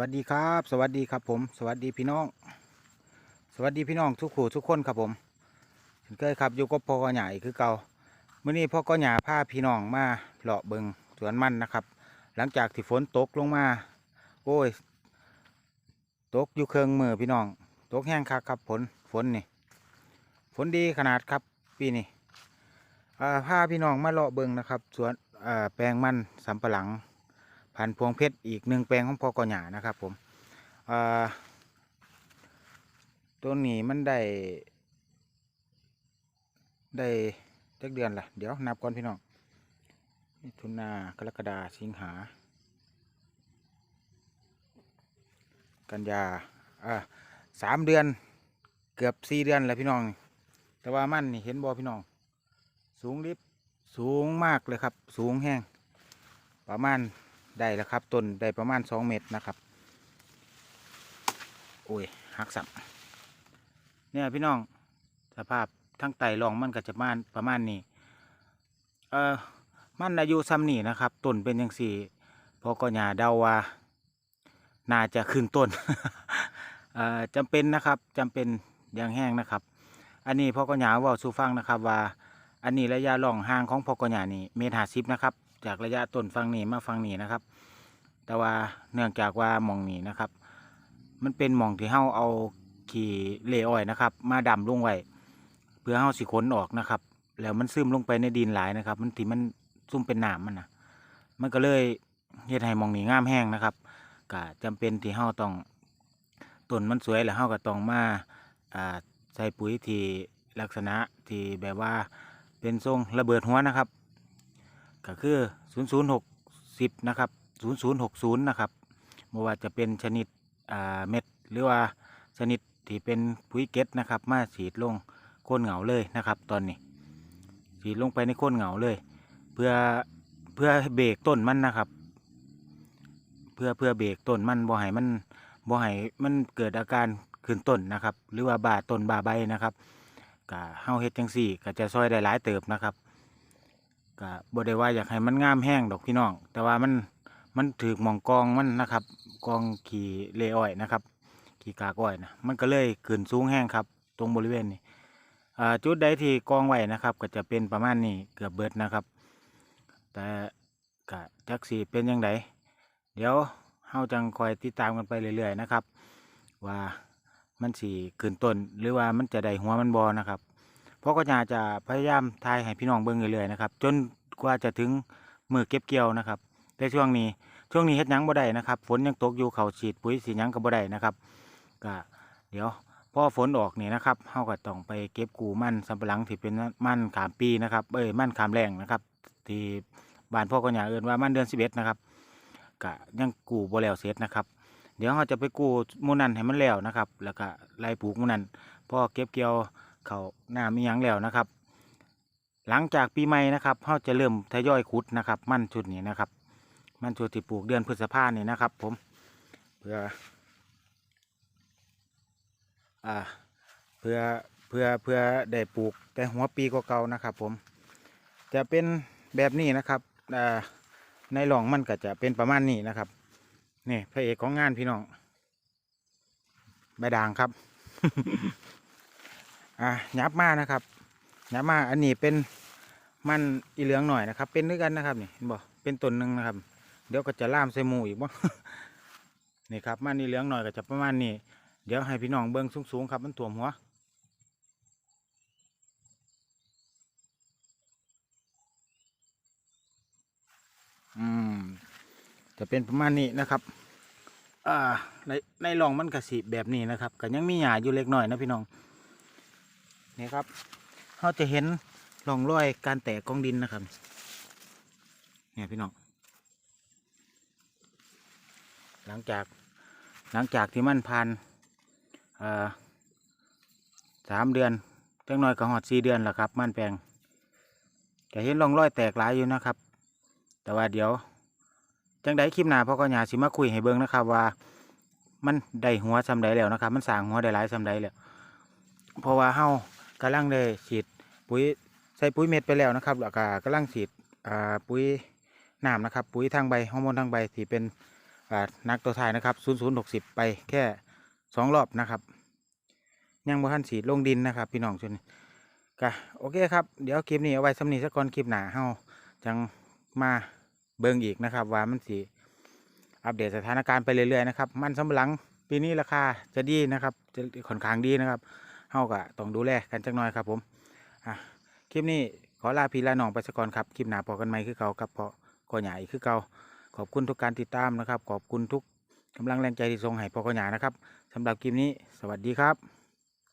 วัสดีครับ สวัสดีครับผม สวัสดีพี่น้อง สวัสดีพี่น้องทุกคู่ทุกคนครับผมเช่นเคยครับอยู่กับพ่อใหญ่คือเก่าเมื่อนี้พ่อก็หยาพาพี่น้องมาเลาะเบิงสวนมันนะครับ หลังจากที่ฝนตกลงมา โอ้ย ตกอยู่เครื่องมือพี่น้อง ตกแห้งคักครับฝนฝนนี่ฝนดีขนาดครับปีนี้อ่าพาพี่น้องมาเลาะเบิงนะครับ สวนแปลงมันสำปะหลัง พันพวงเพชรอีกหนึ่งแปลงของพ่อกอหยานะครับผมตัวนี้มันได้ ได้จักเดือนละเดี๋ยวนับก่อนพี่น้องมิถุนากรกฎาสิงหา กันยาอ่าสามเดือนเกือบสี่เดือนแล้วพี่น้อง แต่ว่ามันนี่เห็นบอพี่น้อง สูงลิบสูงมากเลยครับ สูงแห้งประมาณ ได้แล้วครับต้นได้ประมาณสองเมตรนะครับโอ้ยหักสับเนี่ยพี่น้องสภาพทั้งไตรองมันก็จะมาประมาณนี้เออมันอายุซ้ำนี่นะครับต้นเป็นยังสี่พอก็อย่าเดาว่าน่าจะขึ้นต้นเอ่อจำเป็นนะครับจำเป็นอย่างแห้งนะครับ อันนี้พอก็หยาว่าสูฟังนะครับว่า อันนี้ระยะล่องห่างของพอก็หยานี่เมตรห้าสิบนะครับ จากระยะต้นฟังนี่มาฟังนี่นะครับ แต่ว่าเนื่องจากว่าหมองนี่นะครับ มันเป็นหมองที่เฮาเอาขี่เลอ้อยนะครับ มาดำลงไว้เพื่อเฮาสิขนออกนะครับ แล้วมันซึมลงไปในดินหลายนะครับ มันที่มันซุ่มเป็นหนามมันนะมันก็เลยเฮ็ดให้หมองนี่งามแห้งนะครับก็จำเป็นที่เฮาต้องต้นมันสวยแล้วเฮาก็ต้องมาอ่าใส่ปุ๋ยที่ลักษณะที่แบบว่าเป็นทรงระเบิดหัวนะครับ ก็คือ00610นะครับ0060นะครับไม่ว่าจะเป็นชนิดอ่าเม็ดหรือว่าชนิดที่เป็นปุ๋ยเก็ตนะครับ มาฉีดลงโคนเหงาเลยนะครับ ตอนนี้ ฉีดลงไปในโคนเหงาเลย เพื่อเพื่อเบรกต้นมันนะครับ เพื่อเพื่อเบรกต้นมันบ่ให้มันบ่ให้มันเกิดอาการขึ้นต้นนะครับ หรือว่าบาต้นบาใบนะครับก็เฮาเฮ็ดจังซี่ก็จะช่วยได้หลายเติบนะครับ ก็บ่ได้ว่าอยากให้มันงามแห้งดอกพี่น้อง แต่ว่ามันมันถือหมองกองมันนะครับ กองขี่เลอ้อยนะครับ ขี่กากอ้อยนะมันก็เลยขึ้นสูงแห้งครับ ตรงบริเวณนี้จุดใดที่กองไว้นะครับ ก็จะเป็นประมาณนี้เกือบเบิดนะครับ แต่ก็จักสีเป็นยังไงเดี๋ยวเฮาจังคอยติดตามกันไปเรื่อยๆนะครับ ว่ามันสีขึ้นต้นหรือว่ามันจะได้หัวมันบอนะครับ พราะก็จะจะพยายามทายให้พี่น้องเบิ่งเรื่อยๆนะครับจนกว่าจะถึงมือเก็บเกี่ยวนะครับแต่ช่วงนี้ช่วงนี้เฮ็ดหยังบ่ได้นะครับ ฝนยังตกอยู่เขาฉีดปุ๋ยสีหยังก็บ่ได้นะครับก็เดี๋ยวพอฝนออกนี่นะครับเฮาก็ต้องไปเก็บกูมันสำปะหลังที่เป็นมันขามปีนะครับเอ้ยมันขามแรงนะครับ ที่บ้านพ่อก็อย่าเอิ้นว่ามันเดือน11นะครับก็ยังกูบ่แล้วเสร็จนะครับเดี๋ยวเราจะไปกู้มูนันให้มันแล้วนะครับ แล้วก็ไล่ปลูกมูนันพอเก็บเกี่ยว เขาหน้ามียังแล้วนะครับ หลังจากปีใหม่นะครับเราจะเริ่มทยอยขุดนะครับ มั่นชุดนี้นะครับ มั่นชุดที่ปลูกเดือนพฤษภาเนี่ยนะครับ ผมเพื่ออ่าเพื่อเพื่อเพื่อได้ปลูกแต่หัวปีกว่าเก่านะครับ ผม จะเป็นแบบนี้นะครับอ่าในหลองมันก็จะเป็นประมาณนี้นะครับนี่พระเอกของงานพี่น้องใบด่างครับ อะยับมานะครับยับมาอันนี้เป็นมันอีเหลืองหน่อยนะครับ เป็นด้วยกันนะครับนี่เห็นบ่เป็นต้นหนึ่งนะครับ เดี๋ยวก็จะล่ามใส่หมูอีกบ่นี่ครับมันอีเหลืองหน่อยก็จะประมาณนี้เดี๋ยวให้พี่น้องเบิ้งสูงๆครับมันถ่วมหัวอืมจะเป็นประมาณนี้นะครับอ่าในในหลองมันกระสีแบบนี้นะครับก็ยังมีหญ้าอยู่เล็กน้อยนะพี่น้อง นี่ครับเราจะเห็นร่องรอยการแตกของดินนะครับ เนี่ยพี่น้องหลังจากหลังจากที่มันผ่านสามเดือนจังน้อยก็หอดสี่เดือนแล้วครับ มันแปลงจะเห็นร่องรอยแตกหลายอยู่นะครับ แต่ว่าเดี๋ยวจังใดคลิปหน้าพ่อก็อยาสิมาคุยให้เบิ่งนะครับ ว่ามันได้หัวซำใดแล้วนะครับ มันสางหัวได้หลายซำใดแล้วเพราะว่าเฮา กำลังได้ฉีดปุ๋ยใส่ปุ๋ยเม็ดไปแล้วนะครับแล้วก็กำลังฉีดอ่าปุ๋ยน้ำนะครับ ปุ๋ยทางใบฮอร์โมนทางใบที่เป็นอ่านักตัวทายนะครับศูนย์ไปแค่สองรอบนะครับ ยังบ่ทันสีดลงดินนะครับ พี่น้องชนก็โอเคครับ เดี๋ยวคลิปนี้เอาไว้สำนีสักก่อนคลิปหน้าเฮาจังมาเบิ่งอีกนะครับ ว่ามันสีอัปเดตสถานการณ์ไปเรื่อยๆนะครับ มันสำหลังปีนี้ราคาจะดีนะครับ จะค่อนข้างดีนะครับ เฮากะต้องดูแลกันจักหน่อยครับผมอะคลิปนี้ขอลาพี่ลาน้องไปสักก่อนครับคลิปหน้าพอกันไหมคือเก่ากับพอก่อใหญ่คือเก่าขอบคุณทุกการติดตามนะครับ ขอบคุณทุกกำลังแรงใจที่ส่งให้พอก่อหญ่นะครับสำหรับคลิปนี้ สวัสดีครับ